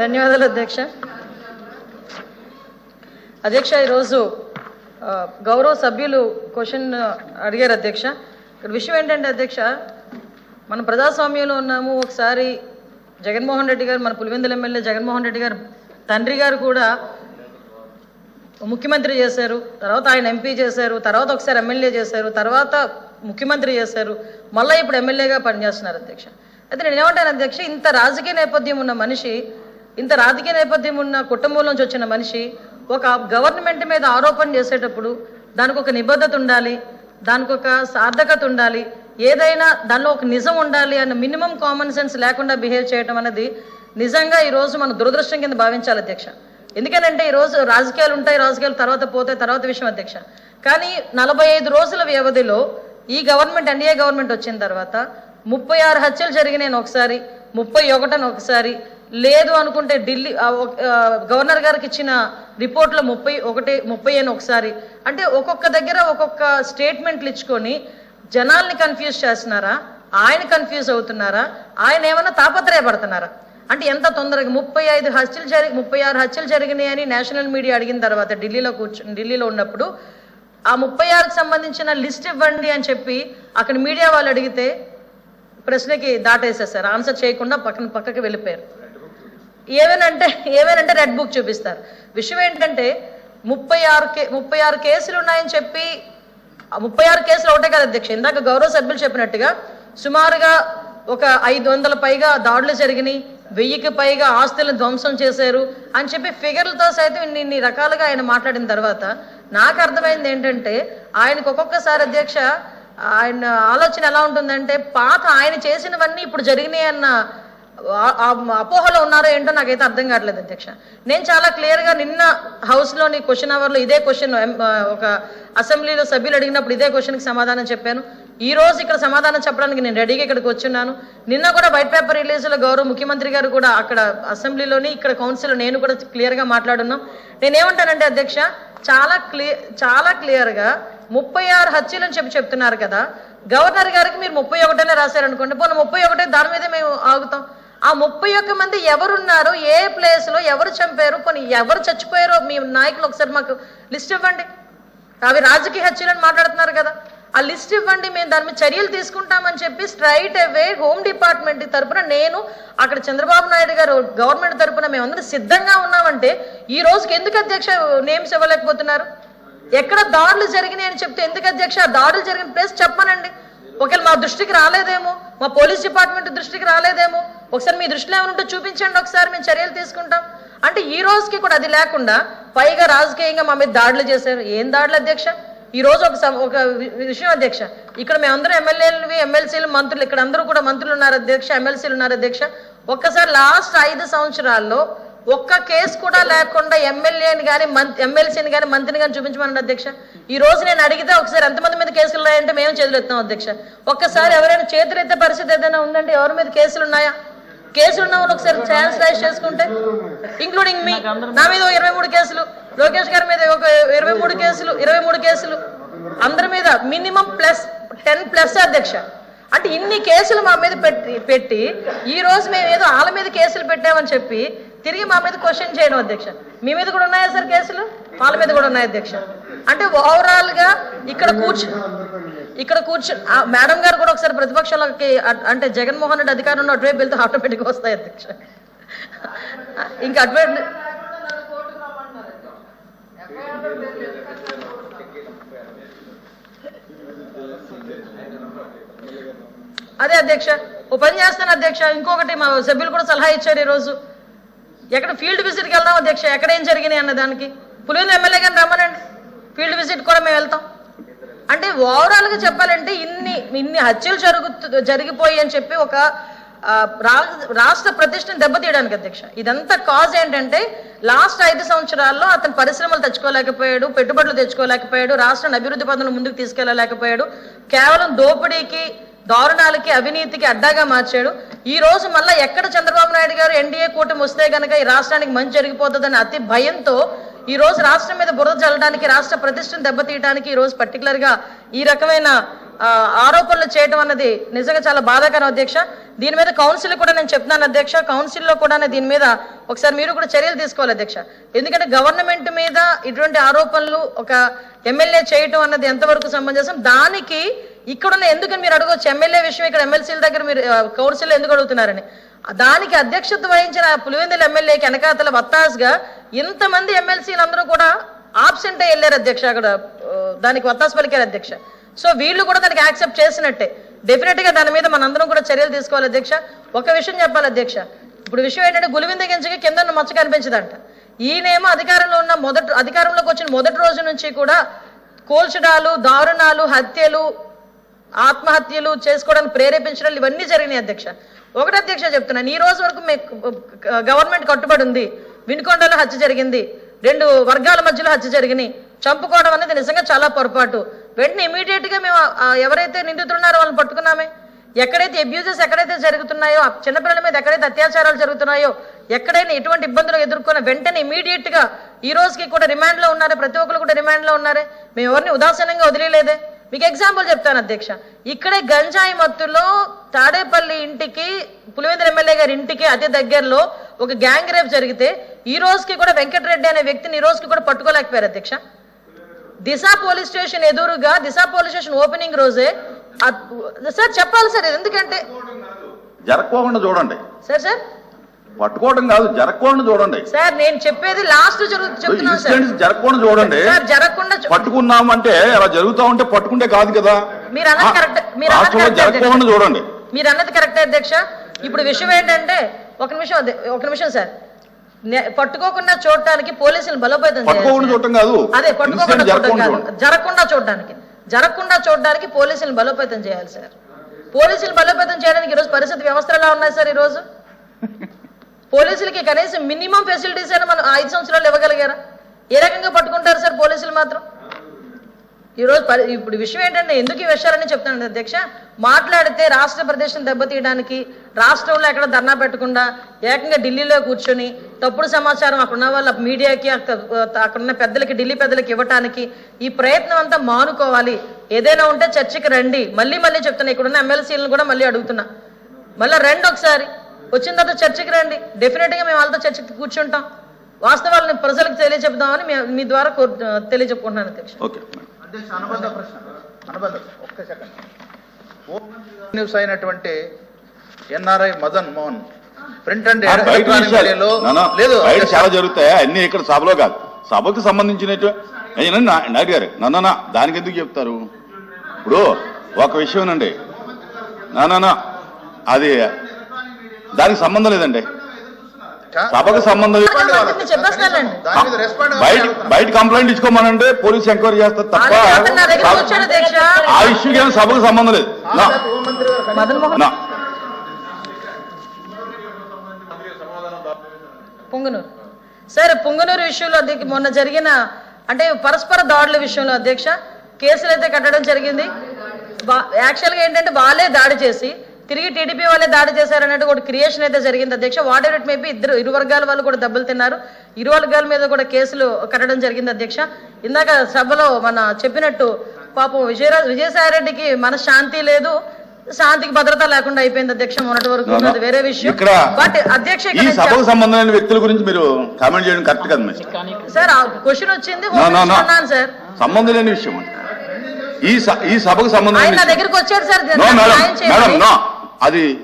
ధన్యవాదాలు అధ్యక్ష. అధ్యక్ష ఈరోజు గౌరవ సభ్యులు క్వశ్చన్ అడిగారు అధ్యక్ష. ఇక్కడ విషయం ఏంటంటే అధ్యక్ష మనం ప్రజాస్వామ్యంలో ఉన్నాము. ఒకసారి జగన్మోహన్ రెడ్డి గారు మన పులివెందుల ఎమ్మెల్యే జగన్మోహన్ రెడ్డి గారు తండ్రి గారు కూడా ముఖ్యమంత్రి చేశారు. తర్వాత ఆయన ఎంపీ చేశారు. తర్వాత ఒకసారి ఎమ్మెల్యే చేశారు. తర్వాత ముఖ్యమంత్రి చేశారు. మళ్ళీ ఇప్పుడు ఎమ్మెల్యేగా పనిచేస్తున్నారు అధ్యక్ష. అయితే నేను ఏమంటాను అధ్యక్ష ఇంత రాజకీయ నేపథ్యం ఉన్న మనిషి ఇంత రాజకీయ నేపథ్యం ఉన్న కుటుంబం నుంచి వచ్చిన మనిషి ఒక గవర్నమెంట్ మీద ఆరోపణ చేసేటప్పుడు దానికి ఒక నిబద్ధత ఉండాలి దానికి ఒక సార్థకత ఉండాలి ఏదైనా దానిలో ఒక నిజం ఉండాలి అన్న మినిమం కామన్ సెన్స్ లేకుండా బిహేవ్ చేయడం అనేది నిజంగా ఈరోజు మన దురదృష్టం కింద భావించాలి అధ్యక్ష. ఎందుకనంటే ఈరోజు రాజకీయాలు ఉంటాయి రాజకీయాలు తర్వాత పోతాయి తర్వాత విషయం అధ్యక్ష. కానీ నలభై ఐదు రోజుల వ్యవధిలో ఈ గవర్నమెంట్ ఎన్డీఏ గవర్నమెంట్ వచ్చిన తర్వాత ముప్పై ఆరు హత్యలు జరిగినాయి ఒకసారి ముప్పై ఒకటని ఒకసారి లేదు అనుకుంటే ఢిల్లీ ఒక- గవర్నర్ గారికి ఇచ్చిన రిపోర్ట్లో ముప్పై ఒకటి ముప్పై అని ఒకసారి. అంటే ఒక్కొక్క దగ్గర ఒక్కొక్క స్టేట్మెంట్లు ఇచ్చుకొని జనాల్ని కన్ఫ్యూజ్ చేస్తున్నారా? ఆయన కన్ఫ్యూజ్ అవుతున్నారా? ఆయన ఏమైనా తాపత్రయపడుతున్నారా? అంటే ఎంత తొందరగా ముప్పై ఐదు హత్యలు జరిగి ముప్పై ఆరు హత్యలు జరిగినాయని నేషనల్ మీడియా అడిగిన తర్వాత ఢిల్లీలో కూర్చొని ఢిల్లీలో ఉన్నప్పుడు ఆ ముప్పై ఆరుకు సంబంధించిన లిస్ట్ ఇవ్వండి అని చెప్పి అక్కడ మీడియా వాళ్ళు అడిగితే ప్రశ్నకి దాటేసేసారు. ఆన్సర్ చేయకుండా పక్కన పక్కకి వెళ్ళిపోయారు. ఏమేనంటే ఏమేనంటే రెడ్ బుక్ చూపిస్తారు. విషయం ఏంటంటే ముప్పై ఆరు కే ముప్పై ఆరు కేసులు ఉన్నాయని చెప్పి ముప్పై ఆరు కేసులు ఒకటే కదా అధ్యక్ష. ఇందాక గౌరవ సభ్యులు చెప్పినట్టుగా సుమారుగా ఒక ఐదు వందల పైగా దాడులు జరిగినాయి వెయ్యికి పైగా ఆస్తులను ధ్వంసం చేశారు అని చెప్పి ఫిగర్లతో సైతం ఇన్ని ఇన్ని రకాలుగా ఆయన మాట్లాడిన తర్వాత నాకు అర్థమైంది ఏంటంటే ఆయనకు ఒక్కొక్కసారి అధ్యక్ష ఆయన ఆలోచన ఎలా ఉంటుందంటే పాత ఆయన చేసినవన్నీ ఇప్పుడు జరిగినాయి అన్న అపోహలో ఉన్నారో ఏంటో నాకైతే అర్థం కావట్లేదు అధ్యక్ష. నేను చాలా క్లియర్గా నిన్న హౌస్లోని క్వశ్చన్ అవర్లో ఇదే క్వశ్చన్ ఒక అసెంబ్లీలో సభ్యులు అడిగినప్పుడు ఇదే క్వశ్చన్కి సమాధానం చెప్పాను. ఈ రోజు ఇక్కడ సమాధానం చెప్పడానికి నేను రెడీగా ఇక్కడికి వచ్చున్నాను. నిన్న కూడా వైట్ పేపర్ రిలీజ్లో గౌరవ ముఖ్యమంత్రి గారు కూడా అక్కడ అసెంబ్లీలోని ఇక్కడ కౌన్సిల్ నేను కూడా క్లియర్గా మాట్లాడున్నాం. నేనేమంటానంటే అధ్యక్ష చాలా క్లియర్ చాలా క్లియర్గా ముప్పై ఆరు హత్యలు అని చెప్పి చెప్తున్నారు కదా. గవర్నర్ గారికి మీరు ముప్పై ఒకటనే రాశారనుకోండి పోనీ ముప్పై ఒకటే దాని మీదే మేము ఆగుతాం. ఆ ముప్పై ఒక్క మంది ఎవరున్నారు ఏ ప్లేస్లో ఎవరు చంపారు కొన్ని ఎవరు చచ్చిపోయారో మీ నాయకులు ఒకసారి మాకు లిస్ట్ ఇవ్వండి. అవి రాజకీయ హత్యలను మాట్లాడుతున్నారు కదా. ఆ లిస్ట్ ఇవ్వండి మేము దాని మీద చర్యలు తీసుకుంటామని చెప్పి స్ట్రైట్ అవే హోమ్ డిపార్ట్మెంట్ తరపున నేను అక్కడ చంద్రబాబు నాయుడు గారు గవర్నమెంట్ తరపున మేమందరం సిద్ధంగా ఉన్నామంటే ఈ రోజుకి ఎందుకు అధ్యక్ష నేమ్స్ ఇవ్వలేకపోతున్నారు? ఎక్కడ దాడులు జరిగినాయి అని చెప్తే ఎందుకు అధ్యక్ష? ఆ దాడులు జరిగిన ప్లేస్ చెప్పమనండి ఒకవేళ మా దృష్టికి రాలేదేమో మా పోలీస్ డిపార్ట్మెంట్ దృష్టికి రాలేదేమో ఒకసారి మీ దృష్టిలో ఏమైనా ఉంటే చూపించండి ఒకసారి మేము చర్యలు తీసుకుంటాం. అంటే ఈ రోజుకి కూడా అది లేకుండా పైగా రాజకీయంగా మా మీద దాడులు చేశారు. ఏం దాడులు అధ్యక్ష? ఈ రోజు ఒక ఒక విషయం అధ్యక్ష. ఇక్కడ మేమందరం ఎమ్మెల్యేలు ఎమ్మెల్సీలు మంత్రులు ఇక్కడ అందరూ కూడా మంత్రులు ఉన్నారు అధ్యక్ష ఎమ్మెల్సీలు ఉన్నారు అధ్యక్ష. ఒక్కసారి లాస్ట్ ఐదు సంవత్సరాల్లో ఒక్క కేసు కూడా లేకుండా ఎమ్మెల్యేని కానీ ఎమ్మెల్సీని కానీ మంత్రిని కానీ చూపించమనండి అధ్యక్ష. ఈ రోజు నేను అడిగితే ఒకసారి ఎంతమంది మీద కేసులు ఉన్నాయంటే మేము చేతులు ఎత్తాం అధ్యక్ష. ఒక్కసారి ఎవరైనా చేతులు ఎత్తే పరిస్థితి ఏదైనా ఉందంటే ఎవరి మీద కేసులు ఉన్నాయా? కేసులు ఉన్న వాళ్ళు ఒకసారి ఛాన్స్ రైజ్ చేసుకుంటే ఇంక్లూడింగ్ మీ నా మీద ఇరవై మూడు కేసులు లోకేష్ గారి మీద ఒక ఇరవై మూడు కేసులు ఇరవై మూడు కేసులు. అందరి మీద మినిమం ప్లస్ టెన్ ప్లస్ అధ్యక్ష. అంటే ఇన్ని కేసులు మా మీద పెట్టి పెట్టి ఈ రోజు మేము ఏదో వాళ్ళ మీద కేసులు పెట్టామని చెప్పి తిరిగి మా మీద క్వశ్చన్ చేయడం అధ్యక్ష. మీ మీద కూడా ఉన్నాయా సార్ కేసులు? వాళ్ళ మీద కూడా ఉన్నాయి అధ్యక్ష? అంటే ఓవరాల్గా ఇక్కడ కూర్చు ఇక్కడ కూర్చొని ఆ మేడం గారు కూడా ఒకసారి ప్రతిపక్షాలకి అంటే జగన్మోహన్ రెడ్డి అధికారంలో అటువైపు వెళ్తే ఆటోమేటిక్గా వస్తాయి అధ్యక్ష. ఇంకా అటువైపు అదే అధ్యక్ష ఓ పని చేస్తాను అధ్యక్ష. ఇంకొకటి మా సభ్యులు కూడా సలహా ఇచ్చారు ఈరోజు. ఎక్కడ ఫీల్డ్ విజిట్కి వెళ్దాం అధ్యక్ష. ఎక్కడ ఏం జరిగినాయి అన్న దానికి? పులివెందు ఎమ్మెల్యే గారిని రమ్మనండి. ఫీల్డ్ విజిట్ కూడా మేము వెళ్తాం. అంటే ఓవరాల్గా చెప్పాలంటే ఇన్ని ఇన్ని హత్యలు జరుగుతు జరిగిపోయి అని చెప్పి ఒక ఆ, రాష్ట్ర ప్రతిష్టను దెబ్బతీయడానికి అధ్యక్ష. ఇదంతా కాజ్ ఏంటంటే లాస్ట్ ఐదు సంవత్సరాల్లో అతను పరిశ్రమలు తెచ్చుకోలేకపోయాడు పెట్టుబడులు తెచ్చుకోలేకపోయాడు రాష్ట్రాన్ని అభివృద్ధి పనులు ముందుకు తీసుకెళ్ళలేకపోయాడు కేవలం దోపిడీకి దారుణాలకి అవినీతికి అడ్డాగా మార్చాడు. ఈ రోజు మళ్ళీ ఎక్కడ చంద్రబాబు నాయుడు గారు ఎన్డీఏ కూటమి వస్తే కనుక ఈ రాష్ట్రానికి మంచి జరిగిపోతుందని అతి భయంతో ఈ రోజు రాష్ట్రం మీద బురద చల్లడానికి రాష్ట్ర ప్రతిష్టను దెబ్బతీయడానికి ఈ రోజు పర్టికులర్గా ఈ రకమైన ఆరోపణలు చేయడం అన్నది నిజంగా చాలా బాధాకరం అధ్యక్ష. దీని మీద కౌన్సిల్ కూడా నేను చెప్తున్నాను అధ్యక్ష. కౌన్సిల్లో కూడా దీని మీద ఒకసారి మీరు కూడా చర్యలు తీసుకోవాలి అధ్యక్ష. ఎందుకంటే గవర్నమెంట్ మీద ఇటువంటి ఆరోపణలు ఒక ఎమ్మెల్యే చేయటం అన్నది ఎంతవరకు సమంజసం? దానికి ఇక్కడున్న ఎందుకని మీరు అడగవచ్చు ఎమ్మెల్యే విషయం ఇక్కడ ఎమ్మెల్సీల దగ్గర మీరు కౌన్సిల్ ఎందుకు అడుగుతున్నారని. దానికి అధ్యక్షత వహించిన పులివెందుల ఎమ్మెల్యేకి వెనకాతల వత్తాసుగా ఇంతమంది ఎమ్మెల్సీలు అందరూ కూడా ఆబ్సెంట్ వెళ్ళారు అధ్యక్ష అక్కడ దానికి వత్తాసు పలికారు అధ్యక్ష. సో వీళ్ళు కూడా దానికి యాక్సెప్ట్ చేసినట్టే. డెఫినెట్గా దాని మీద మనందరం కూడా చర్యలు తీసుకోవాలి అధ్యక్ష. ఒక విషయం చెప్పాలి అధ్యక్ష. ఇప్పుడు విషయం ఏంటంటే గులివింద గింజకి కింద మచ్చ కనిపించదంట. ఈయనేమో అధికారంలో ఉన్న మొదటి అధికారంలోకి వచ్చిన మొదటి రోజు నుంచి కూడా కోల్చడాలు దారుణాలు హత్యలు ఆత్మహత్యలు చేసుకోవడానికి ప్రేరేపించడాలు ఇవన్నీ జరిగినాయి అధ్యక్ష. ఒకటి అధ్యక్ష చెప్తున్నాను ఈ రోజు వరకు గవర్నమెంట్ కట్టుబడి ఉంది. వినుకొండలో హత్య జరిగింది. రెండు వర్గాల మధ్యలో హత్య జరిగినాయి. చంపుకోవడం అనేది నిజంగా చాలా పొరపాటు. వెంటనే ఇమీడియట్గా మేము ఎవరైతే నిందితున్నారో వాళ్ళని పట్టుకున్నామే. ఎక్కడైతే అబ్యూజెస్ ఎక్కడైతే జరుగుతున్నాయో ఆ చిన్నపిల్లల మీద ఎక్కడైతే అత్యాచారాలు జరుగుతున్నాయో ఎక్కడైనా ఎటువంటి ఇబ్బందులు ఎదుర్కొన్న వెంటనే ఇమీడియట్గా ఈ రోజుకి కూడా రిమాండ్లో ఉన్నారే ప్రతి ఒక్కరు కూడా రిమాండ్లో ఉన్నారే. మేము ఎవరిని ఉదాసీనంగా వదిలేలేదే మీకు ఎగ్జాంపుల్ చెప్తాను అధ్యక్ష. ఇక్కడే గంజాయి మత్తులో తాడేపల్లి ఇంటికి పులివేంద్ర ఎమ్మెల్యే గారి ఇంటికి అతి దగ్గరలో ఒక గ్యాంగ్ రేప్ జరిగితే ఈ రోజుకి కూడా వెంకటరెడ్డి అనే వ్యక్తిని ఈ రోజుకి కూడా పట్టుకోలేకపోయారు అధ్యక్ష. దిశ పోలీస్ స్టేషన్ ఎదురుగా దిశ పోలీస్ స్టేషన్ ఓపెనింగ్ రోజే సార్ చెప్పాలి సార్ ఎందుకంటే జరక్కోకుండా చూడండి. Sir sir. పట్టుకోవడం కాదు జరక్కోకుండా చూడండి. సార్ నేను చెప్పేది లాస్ట్ చెప్తున్నాను సార్. జరగకుండా చూడండి. సార్ జరగకుండా పట్టుకున్నాం అంటే అలా జరుగుతా ఉంటే పట్టుకుంటే కాదు కదా. మీరు అన్నది కరెక్ట్ మీరు అన్నది జరగకుండా చూడండి. మీరు అన్నది కరెక్టే అధ్యక్ష. ఇప్పుడు విషయం ఏంటంటే ఒక నిమిషం ఒక నిమిషం సార్. పట్టుకోకుండా చూడటానికి పోలీసులు బలోపేతం చేయాలి పట్టుకోకుండా సార్. చూడటం కాదు. అదే పట్టుకోకుండా చూడటం కాదు. జరగకుండా చూడడానికి జరగకుండా చూడడానికి పోలీసులు బలోపేతం చేయాలి సార్. పోలీసులు బలోపేతం చేయడానికి ఈరోజు పరిస్థితి వ్యవస్థలు ఎలా ఉన్నాయి సార్ ఈరోజు? పోలీసులకి కనీసం మినిమం ఫెసిలిటీస్ అయినా మనం ఐదు సంవత్సరాలు ఇవ్వగలిగారా? ఏ రకంగా పట్టుకుంటారు సార్ పోలీసులు మాత్రం? ఈరోజు పరి ఇప్పుడు విషయం ఏంటంటే ఎందుకు ఈ విషయాలని చెప్తాను అధ్యక్ష మాట్లాడితే రాష్ట్ర ప్రదేశం దెబ్బతీయడానికి రాష్ట్రంలో ఎక్కడ ధర్నా పెట్టకుండా ఏకంగా ఢిల్లీలో కూర్చొని తప్పుడు సమాచారం అక్కడ ఉన్న వాళ్ళ మీడియాకి అక్కడ ఉన్న పెద్దలకి ఢిల్లీ పెద్దలకి ఇవ్వటానికి ఈ ప్రయత్నం అంతా మానుకోవాలి. ఏదైనా ఉంటే చర్చకి రండి. మళ్ళీ మళ్ళీ చెప్తున్నా ఇక్కడ ఉన్న ఎమ్మెల్సీలను కూడా మళ్ళీ అడుగుతున్నా. మళ్ళీ రండి ఒకసారి. వచ్చిన తర్వాత చర్చకి రండి. డెఫినెట్గా మేము వాళ్ళతో చర్చకి కూర్చుంటాం. వాస్తవాలను ప్రజలకు తెలియజెప్దామని మీ- ద్వారా తెలియజెప్పుకుంటున్నాను అధ్యక్ష. అధ్యక్ష అనుబంధ ప్రశ్న. అనుబంధ ఒక్క సెకండ్. న్యూస్ అయినటువంటి NRI Madan Mohan. Print and లేదు చాలా జరుగుతాయి. అన్ని ఇక్కడ సభలో కాదు. సభకు సంబంధించినట్టు నాయుడు గారు నన్న దానికి ఎందుకు చెప్తారు? ఇప్పుడు ఒక విషయం అండి నానా అది దానికి సంబంధం లేదండి. సభకు సంబంధం బయట కంప్లైంట్ ఇచ్చుకోమనంటే పోలీస్ ఎంక్వైరీ చేస్తారు తప్ప ఆ ఇష్యూకి ఏం సభకు సంబంధం లేదు. పొంగునూరు. సార్ పొంగునూరు విషయంలో మొన్న జరిగిన అంటే పరస్పర దాడుల విషయంలో అధ్యక్ష కేసులు అయితే కట్టడం జరిగింది. యాక్చువల్గా ఏంటంటే వాళ్ళే దాడి చేసి తిరిగి టీడీపీ వాళ్ళే దాడి చేశారన్నట్టు ఒక క్రియేషన్ అయితే జరిగింది. అధ్యక్ష వాట్ ఎవర్ ఇట్ మేబీ ఇద్దరు ఇరు వర్గాల వాళ్ళు కూడా దెబ్బలు తిన్నారు. ఇరు వర్గాల మీద కూడా కేసులు కట్టడం జరిగింది అధ్యక్ష. ఇందాక సభలో మన చెప్పినట్టు పాపం విజయరా విజయసాయిరెడ్డికి మన శాంతి లేదు శాంతికి భద్రత లేకుండా అయిపోయింది అధ్యక్ష మొన్నటి వరకు. వేరే విషయం. బట్ అధ్యక్ష ఈ సభకు సంబంధం లేని వ్యక్తుల గురించి మీరు కామెంట్ చేయడం కరెక్ట్ కదా సార్ ఆ క్వశ్చన్ వచ్చింది సార్. సంబంధం లేని విషయం. ఈ సభకు సంబంధం నా. దగ్గరికి వచ్చాడు సార్. అది